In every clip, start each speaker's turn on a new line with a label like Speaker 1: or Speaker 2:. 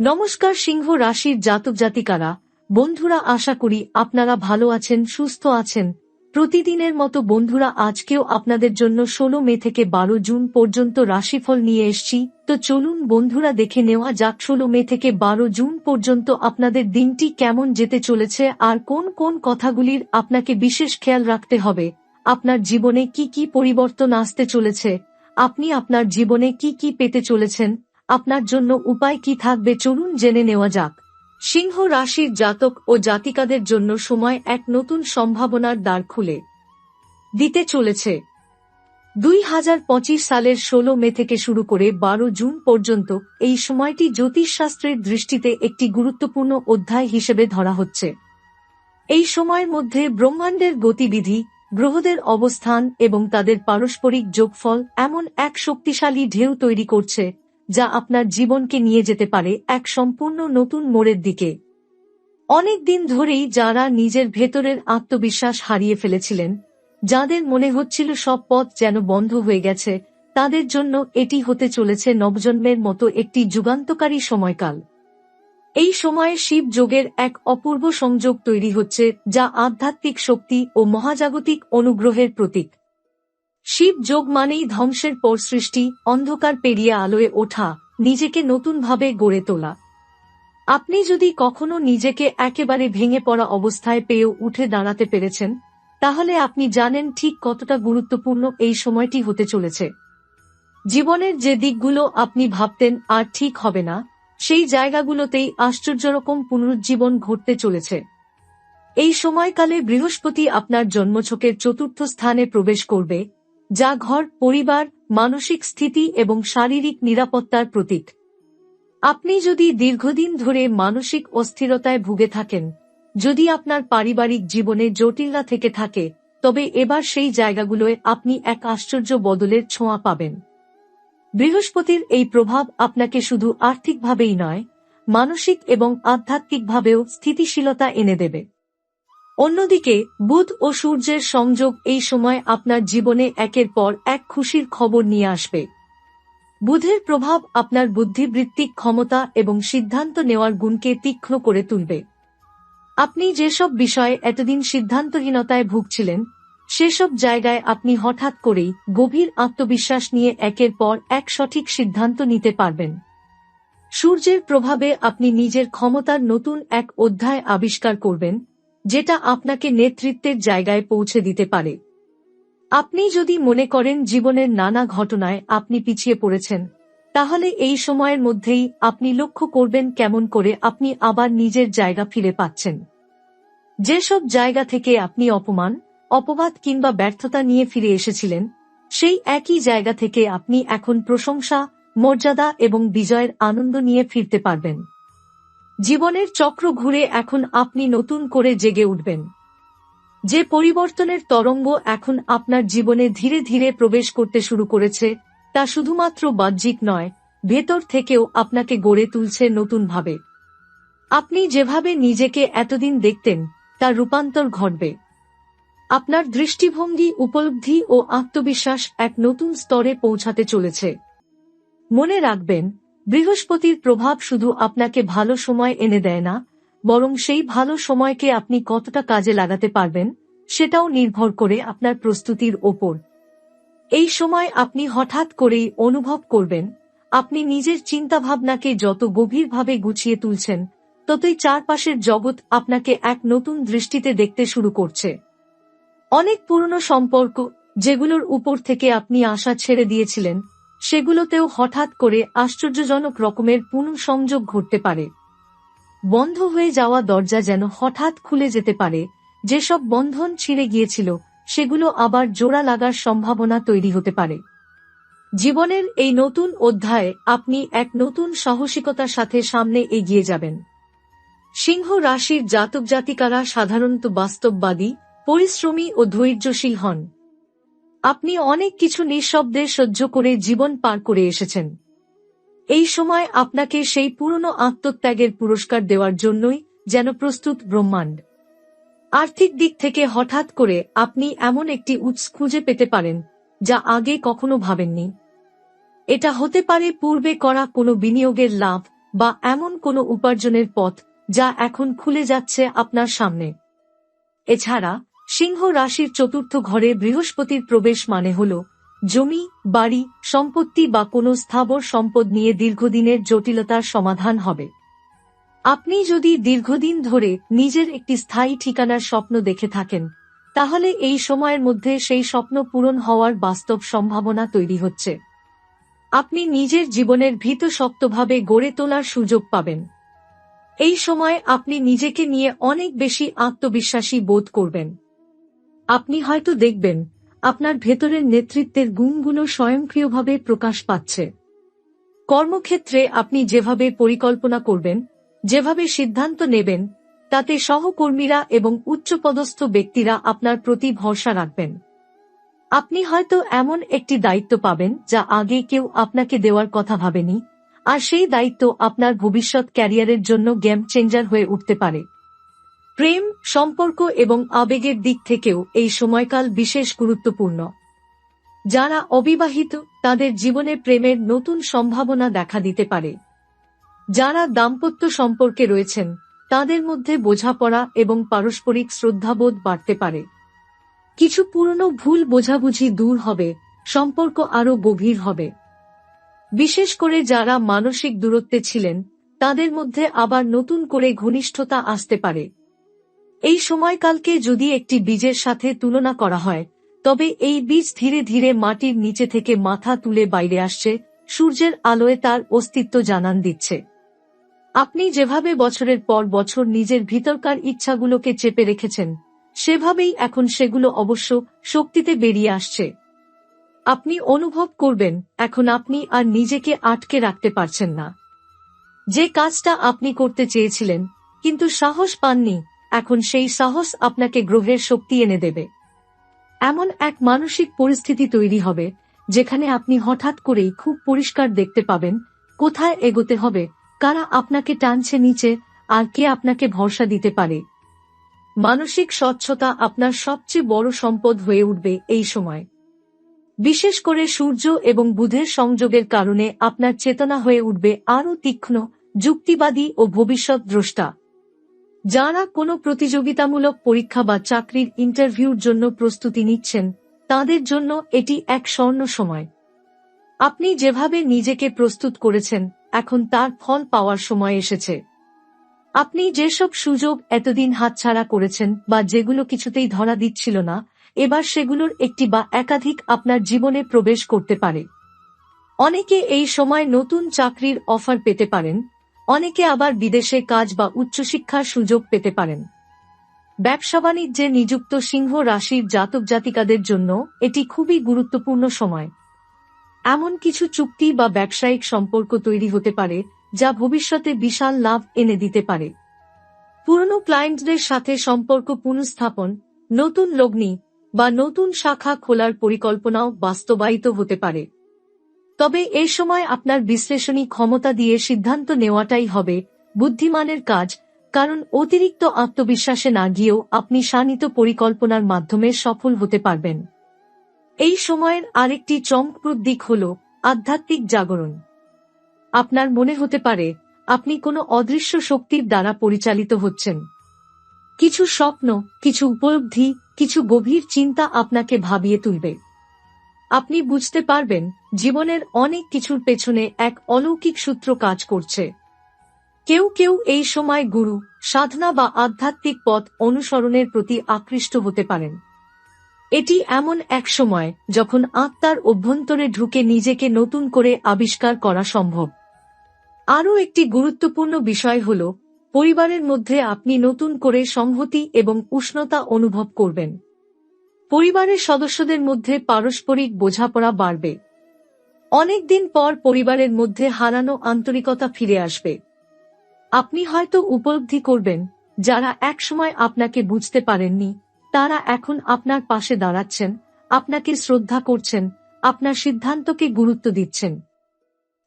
Speaker 1: নমস্কার সিংহ রাশির জাতক জাতিকারা। বন্ধুরা, আশা করি আপনারা ভালো আছেন, সুস্থ আছেন। প্রতিদিনের মতো বন্ধুরা, আজকেও আপনাদের জন্য ষোলো মে থেকে বারো জুন পর্যন্ত রাশিফল নিয়ে এসছি। তো চলুন বন্ধুরা, দেখে নেওয়া যাক ষোলো মে থেকে বারো জুন পর্যন্ত আপনাদের দিনটি কেমন যেতে চলেছে আর কোন কোন কথাগুলির আপনাকে বিশেষ খেয়াল রাখতে হবে। আপনার জীবনে কি কি পরিবর্তন আসতে চলেছে? আপনি আপনার জীবনে কি কি পেতে চলেছেন? আপনার জন্য উপায় কি থাকবে চলুন জেনে নেওয়া যাক। সিংহ রাশির জাতক ও জাতিকাদের জন্য সময় এক নতুন সম্ভাবনার দ্বার খুলে। দিতে চলেছে। দুই হাজার পঁচিশ সালের ষোলো মে থেকে শুরু করে বারো জুন পর্যন্ত এই সময়টি জ্যোতিষশাস্ত্রের দৃষ্টিতে একটি গুরুত্বপূর্ণ অধ্যায় হিসেবে ধরা হচ্ছে। এই সময়ের মধ্যে ব্রহ্মাণ্ডের গতিবিধি, গ্রহদের অবস্থান এবং তাদের পারস্পরিক যোগফল এমন এক শক্তিশালী ঢেউ তৈরি করছে যা আপনার জীবনকে নিয়ে যেতে পারে এক সম্পূর্ণ নতুন মোড়ের দিকে। অনেক দিন ধরেই যারা নিজের ভেতরের আত্মবিশ্বাস হারিয়ে ফেলেছিলেন, যাদের মনে হচ্ছিল সব পথ যেন বন্ধ হয়ে গেছে, তাদের জন্য এটি হতে চলেছে নবজন্মের মতো একটি যুগান্তকারী সময়কাল। এই সময়ে শিব যোগের এক অপূর্ব সংযোগ তৈরি হচ্ছে, যা আধ্যাত্মিক শক্তি ও মহাজাগতিক অনুগ্রহের প্রতীক। শিব যোগ মানেই ধ্বংসের পর সৃষ্টি, অন্ধকার পেরিয়ে আলোয় ওঠা, নিজেকে নতুনভাবে গড়ে তোলা। আপনি যদি কখনো নিজেকে একেবারে ভেঙে পড়া অবস্থায় পেয়েও উঠে দাঁড়াতে পেরেছেন, তাহলে আপনি জানেন ঠিক কতটা গুরুত্বপূর্ণ এই সময়টি হতে চলেছে। জীবনের যে দিকগুলো আপনি ভাবতেন আর ঠিক হবে না, সেই জায়গাগুলোতেই আশ্চর্যরকম পুনরুজ্জীবন ঘটতে চলেছে। এই সময়কালে বৃহস্পতি আপনার জন্মছকের চতুর্থ স্থানে প্রবেশ করবে যা ঘর, পরিবার, মানসিক স্থিতি এবং শারীরিক নিরাপত্তার প্রতীক। আপনি যদি দীর্ঘদিন ধরে মানসিক অস্থিরতায় ভুগে থাকেন, যদি আপনার পারিবারিক জীবনে জটিলতা থেকে থাকে, তবে এবার সেই জায়গাগুলোয় আপনি এক আশ্চর্য বদলের ছোঁয়া পাবেন। বৃহস্পতির এই প্রভাব আপনাকে শুধু আর্থিকভাবেই নয়, মানসিক এবং আধ্যাত্মিকভাবেও স্থিতিশীলতা এনে দেবে। অন্যদিকে, বুধ ও সূর্যের সংযোগ এই সময় আপনার জীবনে একের পর এক খুশির খবর নিয়ে আসবে। বুধের প্রভাব আপনার বুদ্ধিবৃত্তিক ক্ষমতা এবং সিদ্ধান্ত নেওয়ার গুণকে তীক্ষ্ণ করে তুলবে। আপনি যেসব বিষয়ে এতদিন সিদ্ধান্তহীনতায় ভুগছিলেন, সেসব জায়গায় আপনি হঠাৎ করেই গভীর আত্মবিশ্বাস নিয়ে একের পর এক সঠিক সিদ্ধান্ত নিতে পারবেন। সূর্যের প্রভাবে আপনি নিজের ক্ষমতার নতুন এক অধ্যায় আবিষ্কার করবেন যেটা আপনাকে নেতৃত্বের জায়গায় পৌঁছে দিতে পারে। আপনি যদি মনে করেন জীবনের নানা ঘটনায় আপনি পিছিয়ে পড়েছেন, তাহলে এই সময়ের মধ্যেই আপনি লক্ষ্য করবেন কেমন করে আপনি আবার নিজের জায়গা ফিরে পাচ্ছেন। যেসব জায়গা থেকে আপনি অপমান, অপবাদ কিংবা ব্যর্থতা নিয়ে ফিরে এসেছিলেন, সেই একই জায়গা থেকে আপনি এখন প্রশংসা, মর্যাদা এবং বিজয়ের আনন্দ নিয়ে ফিরতে পারবেন। জীবনের চক্র ঘুরে এখন আপনি নতুন করে জেগে উঠবেন। যে পরিবর্তনের তরঙ্গ এখন আপনার জীবনে ধীরে ধীরে প্রবেশ করতে শুরু করেছে, তা শুধুমাত্র বাহ্যিক নয়, ভেতর থেকেও আপনাকে গড়ে তুলছে নতুনভাবে। আপনি যেভাবে নিজেকে এতদিন দেখতেন, তার রূপান্তর ঘটবে। আপনার দৃষ্টিভঙ্গি উপলব্ধি ও আত্মবিশ্বাস এক নতুন স্তরে পৌঁছাতে চলেছে। মনে রাখবেন বৃহস্পতির প্রভাব শুধু আপনাকে ভালো সময় এনে দেয় না, বরং সেই ভালো সময়কে আপনি কতটা কাজে লাগাতে পারবেন, সেটাও নির্ভর করে আপনার প্রস্তুতির ওপর। এই সময় আপনি হঠাৎ করেই অনুভব করবেন, আপনি নিজের চিন্তাভাবনাকে যত গভীরভাবে গুছিয়ে তুলছেন, ততই চারপাশের জগৎ আপনাকে এক নতুন দৃষ্টিতে দেখতে শুরু করছে। অনেক পুরনো সম্পর্ক, যেগুলোর উপর থেকে আপনি আশা ছেড়ে দিয়েছিলেন সেগুলোতেও হঠাৎ করে আশ্চর্যজনক রকমের পুনঃসংযোগ ঘটতে পারে। বন্ধ হয়ে যাওয়া দরজা যেন হঠাৎ খুলে যেতে পারে, যেসব বন্ধন ছিঁড়ে গিয়েছিল, সেগুলো আবার জোড়া লাগার সম্ভাবনা তৈরি হতে পারে। জীবনের এই নতুন অধ্যায়ে আপনি এক নতুন সাহসিকতার সাথে সামনে এগিয়ে যাবেন। সিংহ রাশির জাতক জাতিকারা সাধারণত বাস্তববাদী, পরিশ্রমী ও ধৈর্যশীল হন। আপনি অনেক কিছু নিঃশব্দে সহ্য করে জীবন পার করে এসেছেন। এই সময় আপনাকে সেই পুরনো আত্মত্যাগের পুরস্কার দেওয়ার জন্যই যেন প্রস্তুত ব্রহ্মাণ্ড। আর্থিক দিক থেকে হঠাৎ করে আপনি এমন একটি উৎস খুঁজে পেতে পারেন, যা আগে কখনো ভাবেননি। এটা হতে পারে পূর্বে করা কোনো বিনিয়োগের লাভ বা এমন কোনো উপার্জনের পথ যা এখন খুলে যাচ্ছে আপনার সামনে। এছাড়া সিংহ রাশির চতুর্থ ঘরে বৃহস্পতির প্রবেশ মানে হল জমি, বাড়ি, সম্পত্তি বা কোনো স্থাবর সম্পদ নিয়ে দীর্ঘদিনের জটিলতার সমাধান হবে। আপনি যদি দীর্ঘদিন ধরে নিজের একটি স্থায়ী ঠিকানার স্বপ্ন দেখে থাকেন, তাহলে এই সময়ের মধ্যে সেই স্বপ্ন পূরণ হওয়ার বাস্তব সম্ভাবনা তৈরি হচ্ছে। আপনি নিজের জীবনের ভীত শক্তভাবে গড়ে তোলার সুযোগ পাবেন। এই সময় আপনি নিজেকে নিয়ে অনেক বেশি আত্মবিশ্বাসী বোধ করবেন। আপনি হয়তো দেখবেন, আপনার ভেতরের নেতৃত্বের গুণগুলো স্বয়ংক্রিয়ভাবে প্রকাশ পাচ্ছে। কর্মক্ষেত্রে আপনি যেভাবে পরিকল্পনা করবেন, যেভাবে সিদ্ধান্ত নেবেন, তাতে সহকর্মীরা এবং উচ্চপদস্থ ব্যক্তিরা আপনার প্রতি ভরসা রাখবেন। আপনি হয়তো এমন একটি দায়িত্ব পাবেন যা আগে কেউ আপনাকে দেওয়ার কথা ভাবেনি, আর সেই দায়িত্ব আপনার ভবিষ্যৎ ক্যারিয়ারের জন্য গেম চেঞ্জার হয়ে উঠতে পারে। প্রেম, সম্পর্ক এবং আবেগের দিক থেকেও এই সময়কাল বিশেষ গুরুত্বপূর্ণ। যারা অবিবাহিত, তাদের জীবনে প্রেমের নতুন সম্ভাবনা দেখা দিতে পারে। যারা দাম্পত্য সম্পর্কে রয়েছেন, তাদের মধ্যে বোঝাপড়া এবং পারস্পরিক শ্রদ্ধাবোধ বাড়তে পারে। কিছু পুরনো ভুল বোঝাবুঝি দূর হবে, সম্পর্ক আরও গভীর হবে। বিশেষ করে যারা মানসিক দূরত্বে ছিলেন, তাদের মধ্যে আবার নতুন করে ঘনিষ্ঠতা আসতে পারে। এই সময়কালকে যদি একটি বীজের সাথে তুলনা করা হয়, তবে এই বীজ ধীরে ধীরে মাটির নিচে থেকে মাথা তুলে বাইরে আসছে, সূর্যের আলোয় তার অস্তিত্ব জানান দিচ্ছে। আপনি যেভাবে বছরের পর বছর নিজের ভিতরকার ইচ্ছাগুলোকে চেপে রেখেছেন, সেভাবেই এখন সেগুলো অবশ্য শক্তিতে বেরিয়ে আসছে। আপনি অনুভব করবেন, এখন আপনি আর নিজেকে আটকে রাখতে পারছেন না। যে কাজটা আপনি করতে চেয়েছিলেন, কিন্তু সাহস পাননি এখন সেই সাহস আপনাকে গ্রহের শক্তি এনে দেবে। এমন এক মানসিক পরিস্থিতি তৈরি হবে, যেখানে আপনি হঠাৎ করেই খুব পরিষ্কার দেখতে পাবেন, কোথায় এগোতে হবে, কারা আপনাকে টানছে নিচে, আর কে আপনাকে ভরসা দিতে পারে। মানসিক স্বচ্ছতা আপনার সবচেয়ে বড় সম্পদ হয়ে উঠবে এই সময়। বিশেষ করে সূর্য এবং বুধের সংযোগের কারণে আপনার চেতনা হয়ে উঠবে আরও তীক্ষ্ণ, যুক্তিবাদী ও ভবিষ্যৎ দ্রষ্টা। যারা কোনো প্রতিযোগিতামূলক পরীক্ষা বা চাকরির ইন্টারভিউর জন্য প্রস্তুতি নিচ্ছেন, তাদের জন্য এটি এক স্বর্ণ সময়। আপনি যেভাবে নিজেকে প্রস্তুত করেছেন, এখন তার ফল পাওয়ার সময় এসেছে। আপনি যেসব সুযোগ এতদিন হাতছাড়া করেছেন বা যেগুলো কিছুতেই ধরা দিচ্ছিল না, এবার সেগুলোর একটি বা একাধিক আপনার জীবনে প্রবেশ করতে পারে। অনেকে এই সময় নতুন চাকরির অফার পেতে পারেন অনেকে আবার বিদেশে কাজ বা উচ্চশিক্ষার সুযোগ পেতে পারেন। ব্যবসা বাণিজ্যে নিযুক্ত সিংহ রাশির জাতক জাতিকাদের জন্য এটি খুবই গুরুত্বপূর্ণ সময়। এমন কিছু চুক্তি বা ব্যবসায়িক সম্পর্ক তৈরি হতে পারে, যা ভবিষ্যতে বিশাল লাভ এনে দিতে পারে। পুরনো ক্লায়েন্টদের সাথে সম্পর্ক পুনঃস্থাপন, নতুন লগ্নি বা নতুন শাখা খোলার পরিকল্পনাও বাস্তবায়িত হতে পারে। তবে এ সময় আপনার বিশ্লেষণী ক্ষমতা দিয়ে সিদ্ধান্ত নেওয়াটাই হবে বুদ্ধিমানের কাজ, কারণ অতিরিক্ত আত্মবিশ্বাসে না গিয়েও আপনি শানিত পরিকল্পনার মাধ্যমে সফল হতে পারবেন। এই সময়ের আরেকটি চমকপ্রদ দিক হল আধ্যাত্মিক জাগরণ। আপনার মনে হতে পারে, আপনি কোনো অদৃশ্য শক্তির দ্বারা পরিচালিত হচ্ছেন। কিছু স্বপ্ন, কিছু উপলব্ধি, কিছু গভীর চিন্তা আপনাকে ভাবিয়ে তুলবে। আপনি বুঝতে পারবেন জীবনের অনেক কিছুর পেছনে এক অলৌকিক সূত্র কাজ করছে। কেউ কেউ এই সময় গুরু, সাধনা বা আধ্যাত্মিক পথ অনুসরণের প্রতি আকৃষ্ট হতে পারেন। এটি এমন এক সময় যখন আত্মার অভ্যন্তরে ঢুকে নিজেকে নতুন করে আবিষ্কার করা সম্ভব। আরও একটি গুরুত্বপূর্ণ বিষয় হল, পরিবারের মধ্যে আপনি নতুন করে সংহতি এবং উষ্ণতা অনুভব করবেন। পরিবারের সদস্যদের মধ্যে পারস্পরিক বোঝাপড়া বাড়বে। অনেকদিন পর পরিবারের মধ্যে হারানো আন্তরিকতা ফিরে আসবে। আপনি হয়তো উপলব্ধি করবেন, যারা একসময় আপনাকে বুঝতে পারেননি, তারা এখন আপনার পাশে দাঁড়াচ্ছেন, আপনাকে শ্রদ্ধা করছেন, আপনার সিদ্ধান্তকে গুরুত্ব দিচ্ছেন।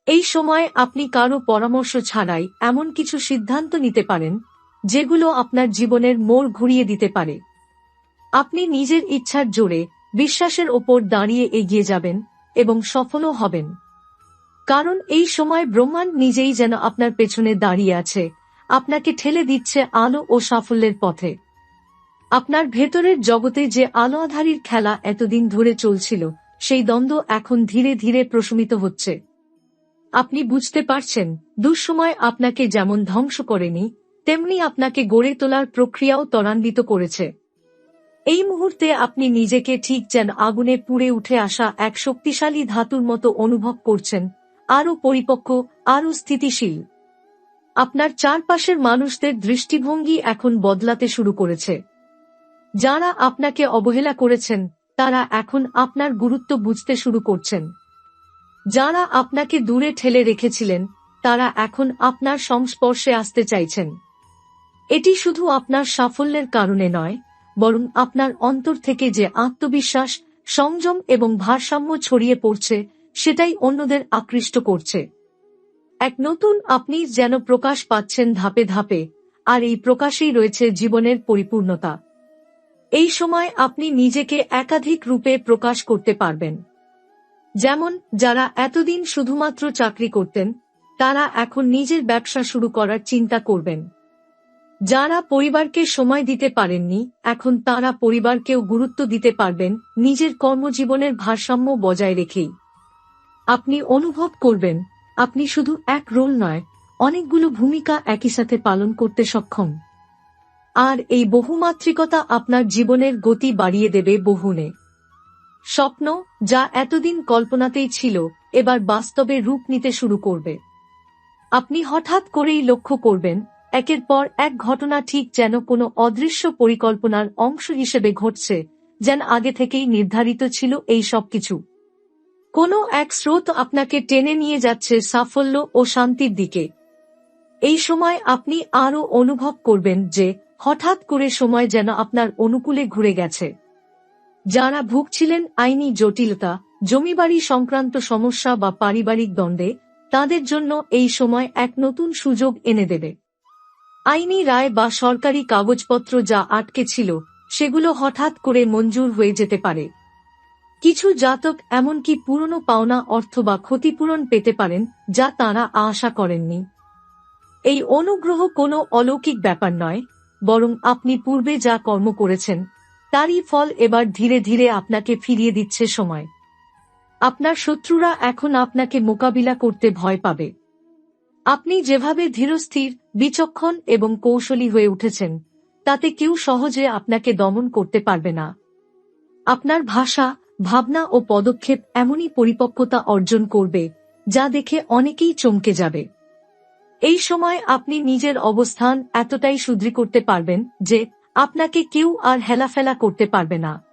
Speaker 1: এই সময় আপনি কারও পরামর্শ ছাড়াই এমন কিছু সিদ্ধান্ত নিতে পারেন, যেগুলো আপনার জীবনের মোড় ঘুরিয়ে দিতে পারে। আপনি নিজের ইচ্ছার জোরে, বিশ্বাসের ওপর দাঁড়িয়ে এগিয়ে যাবেন এবং সফলও হবেন। কারণ এই সময় ব্রহ্মাণ্ড নিজেই যেন আপনার পেছনে দাঁড়িয়ে আছে। আপনাকে ঠেলে দিচ্ছে আলো ও সাফল্যের পথে। আপনার ভেতরের জগতে যে আলো আধারির খেলা এতদিন ধরে চলছিল, সেই দ্বন্দ্ব এখন ধীরে ধীরে প্রশমিত হচ্ছে। আপনি বুঝতে পারছেন, দুঃসময় আপনাকে যেমন ধ্বংস করেনি, তেমনি আপনাকে গড়ে তোলার প্রক্রিয়াও ত্বরান্বিত করেছে। এই মুহূর্তে আপনি নিজেকে ঠিক যেন আগুনে পুড়ে উঠে আসা এক শক্তিশালী ধাতুর মতো অনুভব করছেন, আরও পরিপক্ক, আরও স্থিতিশীল। আপনার চারপাশের মানুষদের দৃষ্টিভঙ্গি এখন বদলাতে শুরু করেছে। যারা আপনাকে অবহেলা করেছেন, তারা এখন আপনার গুরুত্ব বুঝতে শুরু করছেন। যারা আপনাকে দূরে ঠেলে রেখেছিলেন, তারা এখন আপনার সংস্পর্শে আসতে চাইছেন। এটি শুধু আপনার সাফল্যের কারণে নয় বরং আপনার অন্তর থেকে যে আত্মবিশ্বাস, সংযম এবং ভারসাম্য ছড়িয়ে পড়ছে, সেটাই অন্যদের আকৃষ্ট করছে। এক নতুন আপনি যেন প্রকাশ পাচ্ছেন ধাপে ধাপে, আর এই প্রকাশেই রয়েছে জীবনের পরিপূর্ণতা। এই সময় আপনি নিজেকে একাধিক রূপে প্রকাশ করতে পারবেন। যেমন, যারা এতদিন শুধুমাত্র চাকরি করতেন, তারা এখন নিজের ব্যবসা শুরু করার চিন্তা করবেন। যারা পরিবারকে সময় দিতে পারেননি, এখন তারা পরিবারকেও গুরুত্ব দিতে পারবেন, নিজের কর্মজীবনের ভারসাম্য বজায় রেখেই। আপনি অনুভব করবেন, আপনি শুধু এক রোল নয়, অনেকগুলো ভূমিকা একই সাথে পালন করতে সক্ষম। আর এই বহুমাত্রিকতা আপনার জীবনের গতি বাড়িয়ে দেবে বহুনে। স্বপ্ন, যা এতদিন কল্পনাতেই ছিল, এবার বাস্তবে রূপ নিতে শুরু করবে। আপনি হঠাৎ করেই লক্ষ্য করবেন একের পর এক ঘটনা ঠিক যেন কোনো অদৃশ্য পরিকল্পনার অংশ হিসেবে ঘটছে, যেন আগে থেকেই নির্ধারিত ছিল এই সব কিছু। কোনো এক স্রোত আপনাকে টেনে নিয়ে যাচ্ছে সাফল্য ও শান্তির দিকে। এই সময় আপনি আরও অনুভব করবেন যে হঠাৎ করে সময় যেন আপনার অনুকূলে ঘুরে গেছে। যারা ভুগছিলেন আইনি জটিলতা, জমিবাড়ি সংক্রান্ত সমস্যা বা পারিবারিক দ্বন্দ্বে, তাদের জন্য এই সময় এক নতুন সুযোগ এনে দেবে। আইনি রায় বা সরকারি কাগজপত্র যা আটকে ছিল, সেগুলো হঠাৎ করে মঞ্জুর হয়ে যেতে পারে। কিছু জাতক এমনকি পুরনো পাওনা অর্থ বা ক্ষতিপূরণ পেতে পারেন, যা তারা আশা করেননি। এই অনুগ্রহ কোনো অলৌকিক ব্যাপার নয়, বরং আপনি পূর্বে যা কর্ম করেছেন, তারই ফল এবার ধীরে ধীরে আপনাকে ফিরিয়ে দিচ্ছে সময়। আপনার শত্রুরা এখন আপনাকে মোকাবিলা করতে ভয় পাবে। আপনি যেভাবে ধীরস্থির, বিচক্ষণ এবং কৌশলী হয়ে উঠেছেন, তাতে কেউ সহজে আপনাকে দমন করতে পারবে না। আপনার ভাষা, ভাবনা ও পদক্ষেপ এমনই পরিপক্কতা অর্জন করবে, যা দেখে অনেকেই চমকে যাবে। এই সময় আপনি নিজের অবস্থান এতটাই সুদৃঢ় করতে পারবেন যে আপনাকে কেউ আর হেলাফেলা করতে পারবে না।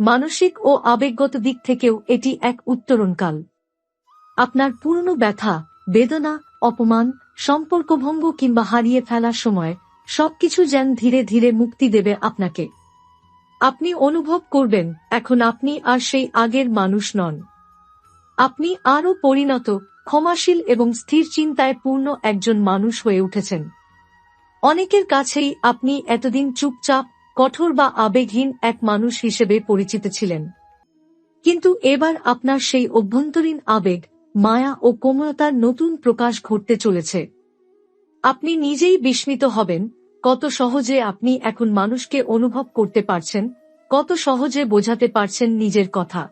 Speaker 1: মানসিক ও আবেগগত দিক থেকেও এটি এক উত্তরণকাল। আপনার পুরনো ব্যথা, বেদনা অপমান, সম্পর্কভঙ্গ কিংবা হারিয়ে ফেলার সময় সবকিছু যেন ধীরে ধীরে মুক্তি দেবে আপনাকে। আপনি অনুভব করবেন, এখন আপনি আর সেই আগের মানুষ নন। আপনি আরও পরিণত, ক্ষমাশীল এবং স্থির চিন্তায় পূর্ণ একজন মানুষ হয়ে উঠেছেন। অনেকের কাছেই আপনি এতদিন চুপচাপ, কঠোর বা আবেগহীন এক মানুষ হিসেবে পরিচিত ছিলেন। কিন্তু এবার আপনার সেই অভ্যন্তরীণ আবেগ মায়া ও কোমলতার নতুন প্রকাশ ঘটতে চলেছে। আপনি নিজেই বিস্মিত হবেন, কত সহজে আপনি এখন মানুষকে অনুভব করতে পারছেন, কত সহজে বোঝাতে পারছেন নিজের কথা।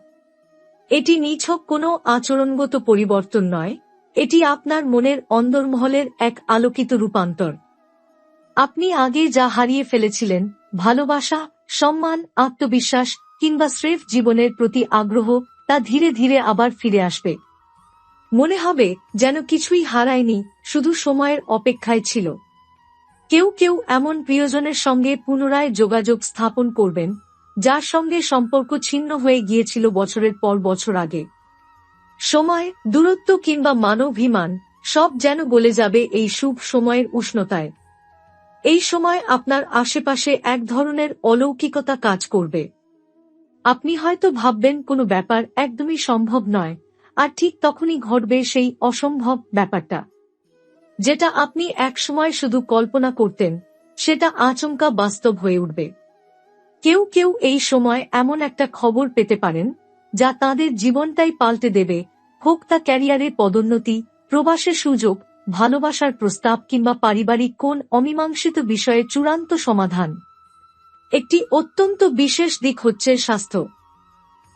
Speaker 1: এটি নিছক কোনো আচরণগত পরিবর্তন নয়, এটি আপনার মনের অন্দরমহলের এক আলোকিত রূপান্তর। আপনি আগে যা হারিয়ে ফেলেছিলেন, ভালোবাসা, সম্মান, আত্মবিশ্বাস কিংবা স্রেফ জীবনের প্রতি আগ্রহ, তা ধীরে ধীরে আবার ফিরে আসবে। মনে হবে যেন কিছুই হারায়নি, শুধু সময়ের অপেক্ষায় ছিল। কেউ কেউ এমন প্রিয়জনের সঙ্গে পুনরায় যোগাযোগ স্থাপন করবেন, যার সঙ্গে সম্পর্ক ছিন্ন হয়ে গিয়েছিল বছরের পর বছর আগে। সময়, দূরত্ব কিংবা মানবিমান সব যেন গলে যাবে এই শুভ সময়ের উষ্ণতায়। এই সময় আপনার আশেপাশে এক ধরনের অলৌকিকতা কাজ করবে। আপনি হয়তো ভাববেন, কোনো ব্যাপার একদমই সম্ভব নয়। আর ঠিক তখনই ঘটবে সেই অসম্ভব ব্যাপারটা। যেটা আপনি একসময় শুধু কল্পনা করতেন, সেটা আচমকা বাস্তব হয়ে উঠবে। কেউ কেউ এই সময় এমন একটা খবর পেতে পারেন, যা তাদের জীবনটাই পাল্টে দেবে, হোক তা ক্যারিয়ারে পদোন্নতি প্রবাসের সুযোগ, ভালোবাসার প্রস্তাব কিংবা পারিবারিক কোন অমীমাংসিত বিষয়ে চূড়ান্ত সমাধান। একটি অত্যন্ত বিশেষ দিক হচ্ছে স্বাস্থ্য।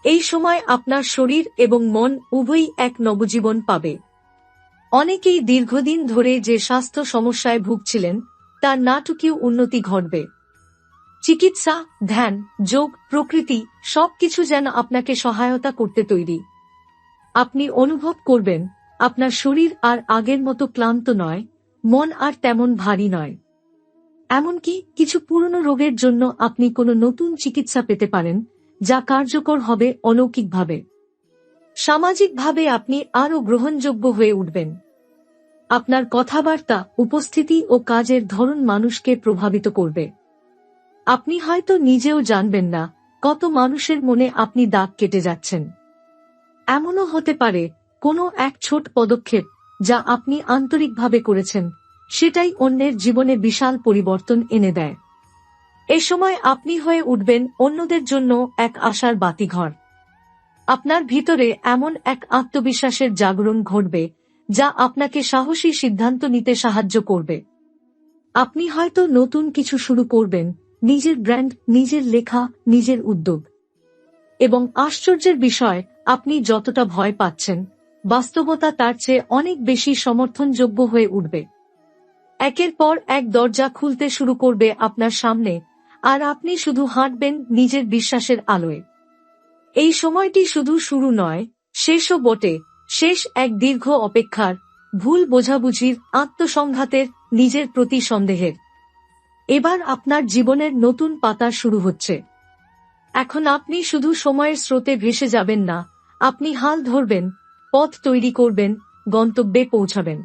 Speaker 1: এই সময় আপনার শরীর এবং মন উভয়ই এক নবজীবন পাবে। অনেকেই দীর্ঘদিন ধরে যে স্বাস্থ্য সমস্যায় ভুগছিলেন, তার নাটকীয় উন্নতি ঘটবে। চিকিৎসা, ধ্যান, যোগ, প্রকৃতি সবকিছু যেন আপনাকে সহায়তা করতে তৈরি। আপনি অনুভব করবেন, আপনার শরীর আর আগের মতো ক্লান্ত নয়, মন আর তেমন ভারী নয়। এমনকি কিছু পুরনো রোগের জন্য আপনি কোনো নতুন চিকিৎসা পেতে পারেন যা কার্যকর হবে অলৌকিকভাবে। সামাজিকভাবে আপনি আরও গ্রহণযোগ্য হয়ে উঠবেন। আপনার কথাবার্তা, উপস্থিতি ও কাজের ধরন মানুষকে প্রভাবিত করবে। আপনি হয়তো নিজেও জানবেন না কত মানুষের মনে আপনি দাগ কেটে যাচ্ছেন। এমনও হতে পারে কোনো এক ছোট পদক্ষেপ যা আপনি আন্তরিকভাবে করেছেন, সেটাই অন্যের জীবনে বিশাল পরিবর্তন এনে দেয়। এ সময় আপনি হয়ে উঠবেন অন্যদের জন্য এক আশার বাতিঘর। আপনার ভিতরে এমন এক আত্মবিশ্বাসের জাগরণ ঘটবে, যা আপনাকে সাহসী সিদ্ধান্ত নিতে সাহায্য করবে। আপনি হয়তো নতুন কিছু শুরু করবেন, নিজের ব্র্যান্ড, নিজের লেখা, নিজের উদ্যোগ। এবং আশ্চর্যের বিষয়, আপনি যতটা ভয় পাচ্ছেন, বাস্তবতা তার চেয়ে অনেক বেশি সমর্থনযোগ্য হয়ে উঠবে। একের পর এক দরজা খুলতে শুরু করবে আপনার সামনে আর আপনি শুধু হাঁটবেন নিজের বিশ্বাসের আলোয়। এই সময়টি শুধু শুরু নয়, শেষও বটে, শেষ এক দীর্ঘ অপেক্ষার, ভুল বোঝাবুঝির, আত্মসংঘাতের, নিজের প্রতি সন্দেহের। এবার আপনার জীবনের নতুন পাতা শুরু হচ্ছে। এখন আপনি শুধু সময়ের স্রোতে ভেসে যাবেন না, আপনি হাল ধরবেন, পথ তৈরি করবেন, গন্তব্যে পৌঁছাবেন।